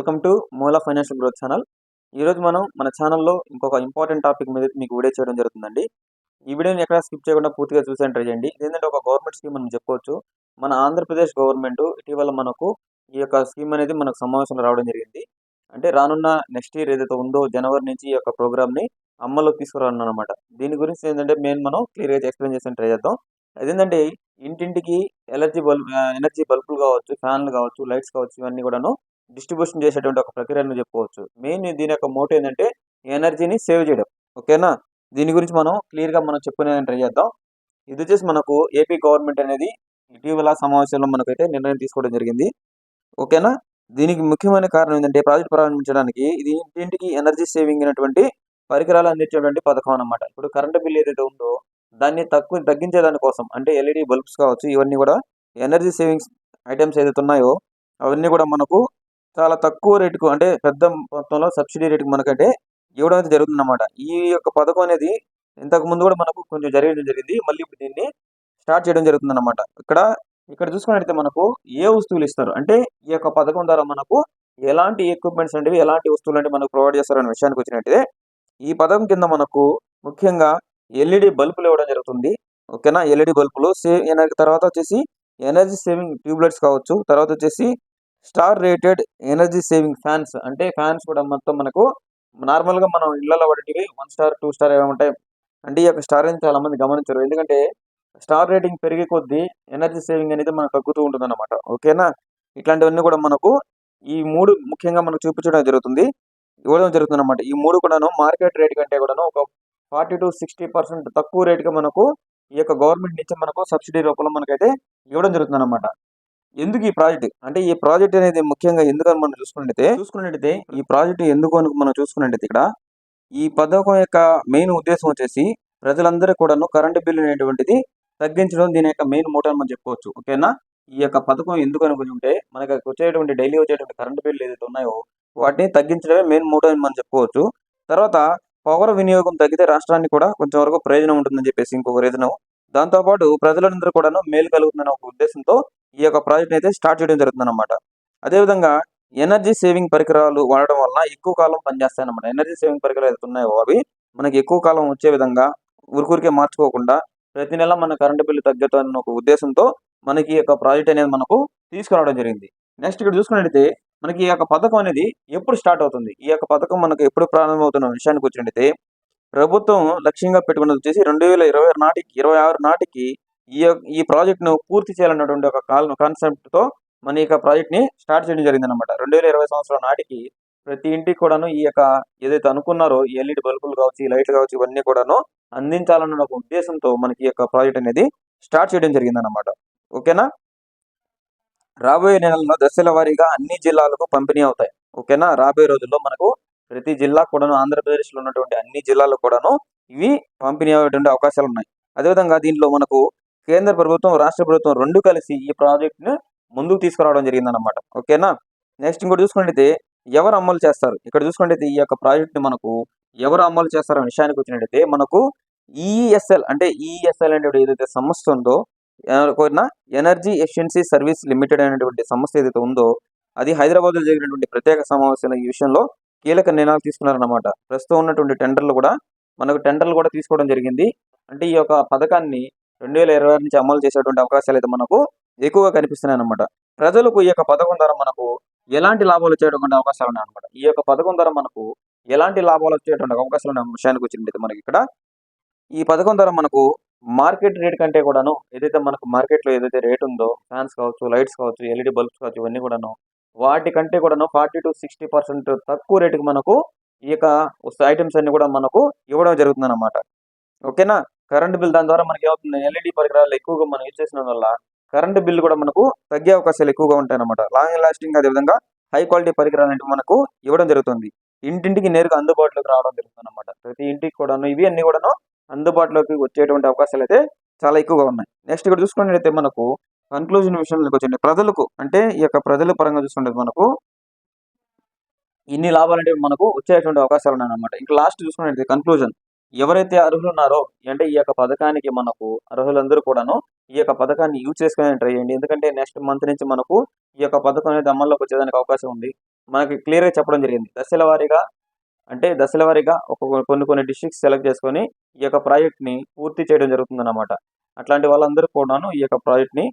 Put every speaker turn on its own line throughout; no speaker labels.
Welcome to Moola financial growth channel. ఈరోజు మనం మన ఛానల్లో ఇంకొక ఇంపార్టెంట్ టాపిక్ మీద మీకు వీడియో చేయడం జరుగుతుందండి. ఈ వీడియోని ఎక్కడ స్కిప్ చేయకుండా పూర్తిగా చూసి ట్రై చేయండి. ఏంటంటే ఒక గవర్నమెంట్ స్కీమ్ మనం చెప్పుకోవచ్చు. మన ఆంధ్రప్రదేశ్ గవర్నమెంట్ ఇటీవల మనకు ఈ యొక్క స్కీమ్ అనేది మనకు సమావేశంలో రావడం జరిగింది. అంటే రానున్న నెక్స్ట్ ఇయర్ ఏదైతే ఉందో జనవరి నుంచి ఈ యొక్క ప్రోగ్రామ్ని అమల్లోకి తీసుకురానున్నమాట. దీని గురించి ఏంటంటే మెయిన్ మనం క్లియర్గా ఎక్స్ప్లెయిన్ చేసి ట్రై చేద్దాం. అదేంటంటే ఇంటింటికి ఎలర్జీ బల్బ్ ఎనర్జీ బల్బులు కావచ్చు ఫ్యాన్లు కావచ్చు లైట్స్ కావచ్చు ఇవన్నీ కూడాను డిస్ట్రిబ్యూషన్ చేసేటువంటి ఒక ప్రక్రియను చెప్పుకోవచ్చు. మెయిన్ దీని యొక్క మోటో ఏంటంటే ఎనర్జీని సేవ్ చేయడం. ఓకేనా? దీని గురించి మనం క్లియర్గా మనం చెప్పుకునే ట్రై చేద్దాం. ఇది వచ్చేసి మనకు ఏపీ గవర్నమెంట్ అనేది ఇటీవల సమావేశంలో మనకైతే నిర్ణయం తీసుకోవడం జరిగింది. ఓకేనా? దీనికి ముఖ్యమైన కారణం ఏంటంటే ప్రాజెక్ట్ ప్రారంభించడానికి ఇది ఇంటింటికి ఎనర్జీ సేవింగ్ అయినటువంటి పరికరాలు అందించేటువంటి పథకం అన్నమాట. ఇప్పుడు కరెంటు బిల్ ఏదైతే ఉందో దాన్ని తక్కువ తగ్గించే దానికోసం అంటే ఎల్ఈడి బల్బ్స్ కావచ్చు ఇవన్నీ కూడా ఎనర్జీ సేవింగ్స్ ఐటమ్స్ ఏదైతే ఉన్నాయో అవన్నీ కూడా మనకు చాలా తక్కువ రేటుకు అంటే పెద్ద మొత్తంలో సబ్సిడీ రేటుకు మనకంటే ఇవ్వడం అయితే జరుగుతుందన్నమాట. ఈ యొక్క పథకం అనేది ఇంతకు ముందు కూడా మనకు కొంచెం జరగడం జరిగింది. మళ్ళీ ఇప్పుడు దీన్ని స్టార్ట్ చేయడం జరుగుతుంది అన్నమాట ఇక్కడ ఇక్కడ చూసుకున్నట్టయితే మనకు ఏ వస్తువులు ఇస్తారు? అంటే ఈ యొక్క పథకం ద్వారా మనకు ఎలాంటి ఎక్విప్మెంట్స్ అంటే ఎలాంటి వస్తువులు అంటే మనకు ప్రొవైడ్ చేస్తారనే విషయానికి వచ్చినట్టయితే ఈ పథకం కింద మనకు ముఖ్యంగా ఎల్ఈడి బల్బులు ఇవ్వడం జరుగుతుంది. ఓకేనా? ఎల్ఈడి బల్బులు సేవ్ తర్వాత వచ్చేసి ఎనర్జీ సేవింగ్ ట్యూబ్లైట్స్ కావచ్చు తర్వాత వచ్చేసి star rated energy saving fans. అంటే ఫ్యాన్స్ కూడా మొత్తం మనకు నార్మల్గా మనం ఇళ్ళలో వాటివి వన్ స్టార్ టూ స్టార్ ఏమి ఉంటాయి. అంటే ఈ యొక్క స్టార్ చాలా మంది గమనించరు. ఎందుకంటే స్టార్ రేటింగ్ పెరిగే కొద్దీ ఎనర్జీ సేవింగ్ అనేది మనకు తగ్గుతూ ఉంటుంది అనమాట ఓకేనా? ఇట్లాంటివన్నీ కూడా మనకు ఈ మూడు ముఖ్యంగా మనకు చూపించడం జరుగుతుంది. ఇవ్వడం జరుగుతుంది అనమాట ఈ మూడు కూడాను మార్కెట్ రేట్ కంటే కూడాను ఒక ఫార్టీ టు సిక్స్టీ పర్సెంట్ తక్కువ రేటుగా మనకు ఈ యొక్క గవర్నమెంట్ నుంచి మనకు సబ్సిడీ రూపంలో మనకైతే ఇవ్వడం జరుగుతుంది అనమాట ఎందుకు ఈ ప్రాజెక్ట్? అంటే ఈ ప్రాజెక్ట్ అనేది ముఖ్యంగా ఎందుకని మనం చూసుకున్నట్టయితే చూసుకున్నట్టయితే ఈ ప్రాజెక్ట్ ఎందుకు అని మనం చూసుకున్నట్టయితే ఇక్కడ ఈ పథకం యొక్క మెయిన్ ఉద్దేశం వచ్చేసి ప్రజలందరూ కూడాను కరెంటు బిల్లు అనేటువంటిది తగ్గించడం దీని యొక్క మెయిన్ మోటార్ మనం చెప్పుకోవచ్చు. ఓకేనా? ఈ యొక్క పథకం ఎందుకు అనుకుంటే మనకి వచ్చేటువంటి డైలీ వచ్చేటువంటి కరెంటు బిల్లు ఏదైతే ఉన్నాయో వాటిని తగ్గించడమే మెయిన్ మోటార్ అని మనం చెప్పుకోవచ్చు. తర్వాత పవర్ వినియోగం తగ్గితే రాష్ట్రానికి కూడా కొంచెం వరకు ప్రయోజనం ఉంటుందని చెప్పేసి ఇంకొక రీజన్ దాంతోపాటు ప్రజలందరూ కూడాను మేలు కలుగుతుందనే ఒక ఉద్దేశంతో ఈ యొక్క ప్రాజెక్ట్ అయితే స్టార్ట్ చేయడం జరుగుతుందన్నమాట. అదేవిధంగా ఎనర్జీ సేవింగ్ పరికరాలు వాడడం వలన ఎక్కువ కాలం పనిచేస్తాయి అనమాట ఎనర్జీ సేవింగ్ పరికరాలు ఏదైతే ఉన్నాయో అవి మనకి ఎక్కువ కాలం వచ్చే విధంగా ఊరికూరికే మార్చుకోకుండా ప్రతి నెల మన కరెంటు బిల్లు తగ్గుతుందన్న ఒక ఉద్దేశంతో మనకి ఈ యొక్క ప్రాజెక్ట్ అనేది మనకు తీసుకురావడం జరిగింది. నెక్స్ట్ ఇక్కడ చూసుకున్నట్టయితే మనకి ఈ యొక్క పథకం అనేది ఎప్పుడు స్టార్ట్ అవుతుంది? ఈ యొక్క పథకం మనకు ఎప్పుడు ప్రారంభమవుతున్న విషయానికి వచ్చినట్టయితే ప్రభుత్వం లక్ష్యంగా పెట్టుకున్నది వచ్చేసి రెండు వేల ఇరవై నాటికి ఇరవై ఆరు నాటికి ఈ ఈ ప్రాజెక్ట్ను పూర్తి చేయాలన్నటువంటి ఒక కాల్ కాన్సెప్ట్తో మన ఈ యొక్క ప్రాజెక్ట్ని స్టార్ట్ చేయడం జరిగింది అనమాట రెండు వేల ఇరవై సంవత్సరం నాటికి ప్రతి ఇంటికి కూడాను ఈ యొక్క ఏదైతే అనుకున్నారో ఎల్ఈడి బల్బులు కావచ్చు ఈ లైట్లు కావచ్చు ఇవన్నీ కూడాను అందించాలన్న ఒక ఉద్దేశంతో మనకి ఈ యొక్క ప్రాజెక్ట్ అనేది స్టార్ట్ చేయడం జరిగింది అనమాట ఓకేనా? రాబోయే నెలల్లో దశల వారీగా అన్ని జిల్లాలకు పంపిణీ అవుతాయి. ఓకేనా? రాబోయే రోజుల్లో మనకు ప్రతి జిల్లా కూడాను ఆంధ్రప్రదేశ్లో ఉన్నటువంటి అన్ని జిల్లాలో కూడాను ఇవి పంపిణీ అయ్యేటువంటి అవకాశాలు ఉన్నాయి. అదేవిధంగా దీంట్లో మనకు కేంద్ర ప్రభుత్వం రాష్ట్ర ప్రభుత్వం రెండు కలిసి ఈ ప్రాజెక్టును ముందుకు తీసుకురావడం జరిగిందన్నమాట. ఓకేనా? నెక్స్ట్ ఇంకోటి చూసుకుంటే ఎవరు అమలు చేస్తారు? ఇక్కడ చూసుకుంటే ఈ యొక్క ప్రాజెక్ట్ని మనకు ఎవరు అమలు చేస్తారనే విషయానికి వచ్చినట్టయితే మనకు ఈఎస్ఎల్ అంటే ఈఎస్ఎల్ అనేటువంటి ఏదైతే సంస్థ ఉందో కోరిన ఎనర్జీ ఎఫిషియన్సీ సర్వీస్ లిమిటెడ్ అనేటువంటి సంస్థ ఏదైతే ఉందో అది హైదరాబాద్లో జరిగినటువంటి ప్రత్యేక సమావేశంలో ఈ విషయంలో కీలక నిర్ణయాలు తీసుకున్నారన్నమాట. ప్రస్తుతం ఉన్నటువంటి టెండర్లు కూడా మనకు టెండర్లు కూడా తీసుకోవడం జరిగింది. అంటే ఈ యొక్క పథకాన్ని రెండు వేల ఇరవై నుంచి అమలు చేసేటువంటి అవకాశాలు అయితే మనకు ఎక్కువగా కనిపిస్తున్నాయి అనమాట ప్రజలకు ఈ యొక్క పథకం ద్వారా మనకు ఎలాంటి లాభాలు వచ్చేటువంటి అవకాశాలు ఉన్నాయి అనమాట ఈ యొక్క పథకం ద్వారా మనకు ఎలాంటి లాభాలు వచ్చేటువంటి అవకాశాలు ఉన్న విషయానికి వచ్చినట్టు మనకి ఇక్కడ ఈ పథకం ద్వారా మనకు మార్కెట్ రేట్ కంటే కూడాను ఏదైతే మనకు మార్కెట్లో ఏదైతే రేట్ ఉందో ఫ్యాన్స్ కావచ్చు లైట్స్ కావచ్చు ఎల్ఈడి బల్బ్స్ కావచ్చు ఇవన్నీ కూడాను వాటికంటే కూడాను ఫార్టీ టు సిక్స్టీ పర్సెంట్ తక్కువ రేటుకి మనకు ఈ యొక్క ఐటమ్స్ అన్ని కూడా మనకు ఇవ్వడం జరుగుతుంది అనమాట ఓకేనా? కరెంట్ బిల్ దాని ద్వారా మనకి ఏమవుతుంది? ఎల్ఈడి పరికరాలు ఎక్కువగా మనం యూజ్ చేసిన వల్ల కరెంట్ బిల్ కూడా మనకు తగ్గే అవకాశాలు ఎక్కువగా ఉంటాయి అనమాట లాంగ్ లాస్టింగ్ అదేవిధంగా హై క్వాలిటీ పరికరాలు అంటే మనకు ఇవ్వడం జరుగుతుంది. ఇంటింటికి నేరుగా అందుబాటులోకి రావడం జరుగుతుంది అనమాట ప్రతి ఇంటికి కూడాను ఇవి అన్ని కూడాను అందుబాటులోకి వచ్చేటువంటి అవకాశాలు అయితే చాలా ఎక్కువగా ఉన్నాయి. నెక్స్ట్ ఇక్కడ చూసుకున్నట్లయితే మనకు కన్క్లూజన్ విషయంలోకి వచ్చింది. ప్రజలకు అంటే ఈ యొక్క ప్రజల పరంగా చూసుకుంటే మనకు ఇన్ని లాభాలు అంటే మనకు వచ్చేటువంటి అవకాశాలు ఉన్నాయన్నమాట. ఇంకా లాస్ట్ చూసుకున్నట్లయితే కన్క్లూజన్ ఎవరైతే అర్హులు ఉన్నారో అంటే ఈ యొక్క పథకానికి మనకు అర్హులందరూ కూడాను ఈ యొక్క పథకాన్ని యూజ్ చేసుకునే ట్రై చేయండి. ఎందుకంటే నెక్స్ట్ మంత్ నుంచి మనకు ఈ యొక్క పథకం అనేది అమల్లోకి వచ్చేదానికి అవకాశం ఉంది. మనకి క్లియర్గా చెప్పడం జరిగింది. దశల వారీగా అంటే దశల వారీగా ఒక కొన్ని కొన్ని డిస్ట్రిక్ట్స్ సెలెక్ట్ చేసుకొని ఈ యొక్క ప్రాజెక్ట్ని పూర్తి చేయడం జరుగుతుంది అన్నమాట అట్లాంటి వాళ్ళందరూ కూడాను ఈ యొక్క ప్రాజెక్ట్ని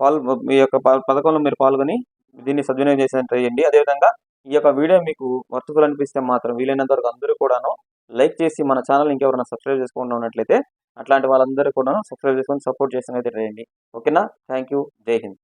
పాల్ మీ యొక్క పథకంలో మీరు పాల్గొని దీన్ని సద్వినియోగం చేసేది ట్రై చేయండి. అదేవిధంగా ఈ యొక్క వీడియో మీకు వర్తకులు అనిపిస్తే మాత్రం వీలైనంత వరకు అందరూ కూడాను లైక్ చేసి మన ఛానల్ ఇంకెవరైనా సబ్స్క్రైబ్ చేసుకుంటూ ఉన్నట్లయితే అట్లాంటి వాళ్ళందరూ కూడాను సబ్స్క్రైబ్ చేసుకొని సపోర్ట్ చేసిన అయితే ట్రై చేయండి. ఓకేనా? థ్యాంక్ యూ జై హింద్.